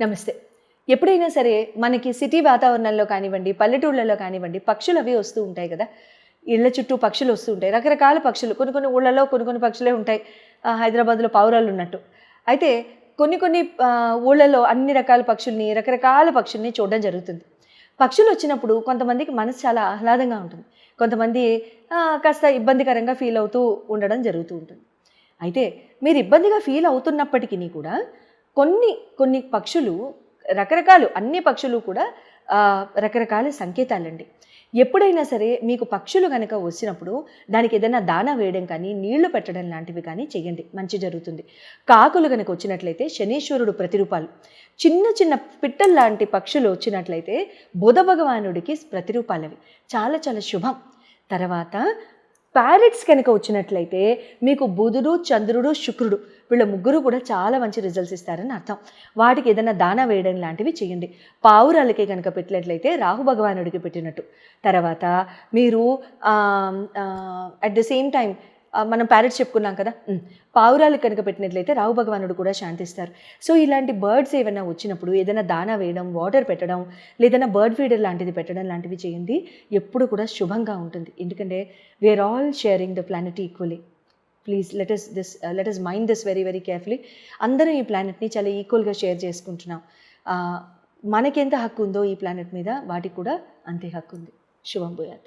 నమస్తే. ఎప్పుడైనా సరే మనకి సిటీ వాతావరణంలో కానివ్వండి పల్లెటూళ్ళలో కానివ్వండి పక్షులు అవి వస్తూ ఉంటాయి కదా. ఇళ్ళ చుట్టూ పక్షులు వస్తూ ఉంటాయి. రకరకాల పక్షులు కొన్ని కొన్ని ఊళ్ళలో కొన్ని కొన్ని పక్షులే ఉంటాయి. హైదరాబాద్లో పావురాలు ఉన్నట్టు. అయితే కొన్ని కొన్ని ఊళ్ళలో అన్ని రకాల పక్షుల్ని రకరకాల పక్షుల్ని చూడడం జరుగుతుంది. పక్షులు వచ్చినప్పుడు కొంతమందికి మనసు చాలా ఆహ్లాదంగా ఉంటుంది. కొంతమంది కాస్త ఇబ్బందికరంగా ఫీల్ అవుతూ ఉండడం జరుగుతూ ఉంటుంది. అయితే మీరు ఇబ్బందిగా ఫీల్ అవుతున్నప్పటికీ కూడా కొన్ని కొన్ని పక్షులు రకరకాలు అన్ని పక్షులు కూడా రకరకాల సంకేతాలండి. ఎప్పుడైనా సరే మీకు పక్షులు కనుక వచ్చినప్పుడు దానికి ఏదైనా దానా వేయడం కానీ నీళ్ళు పెట్టడం లాంటివి కానీ చేయండి. మంచి జరుగుతుంది. కాకులు కనుక వచ్చినట్లయితే శనీశ్వరుడు ప్రతిరూపాలు. చిన్న చిన్న పిట్టల్లాంటి పక్షులు వచ్చినట్లయితే బుధ భగవానుడికి ప్రతిరూపాలవి. చాలా చాలా శుభం. తర్వాత ప్యారెట్స్ కనుక వచ్చినట్లయితే మీకు బుధుడు చంద్రుడు శుక్రుడు వీళ్ళ ముగ్గురు కూడా చాలా మంచి రిజల్ట్స్ ఇస్తారని అర్థం. వాటికి ఏదైనా దాన వేయడం లాంటివి చేయండి. పావురాలకి కనుక పెట్టినట్లయితే రాహు భగవానుడికి పెట్టినట్టు. తర్వాత మీరు అట్ ద సేమ్ టైం మనం ప్యారెట్స్ చెప్పుకున్నాం కదా. పావురాలు కనుక పెట్టినట్లయితే రాహు భగవానుడు కూడా శాంతిస్తారు. సో ఇలాంటి బర్డ్స్ ఏమైనా వచ్చినప్పుడు ఏదైనా దానా వేయడం వాటర్ పెట్టడం లేదన్నా బర్డ్ ఫీడర్ లాంటిది పెట్టడం లాంటివి చేయండి. ఎప్పుడు కూడా శుభంగా ఉంటుంది. ఎందుకంటే we are all sharing the planet equally please let us this let us mind this very very carefully అందరం ఈ ప్లానెట్ని చాలా ఈక్వల్గా షేర్ చేసుకుంటున్నాం. మనకెంత హక్కు ఉందో ఈ ప్లానెట్ మీద వాటికి కూడా అంతే హక్కు ఉంది. శుభం భూయాత్.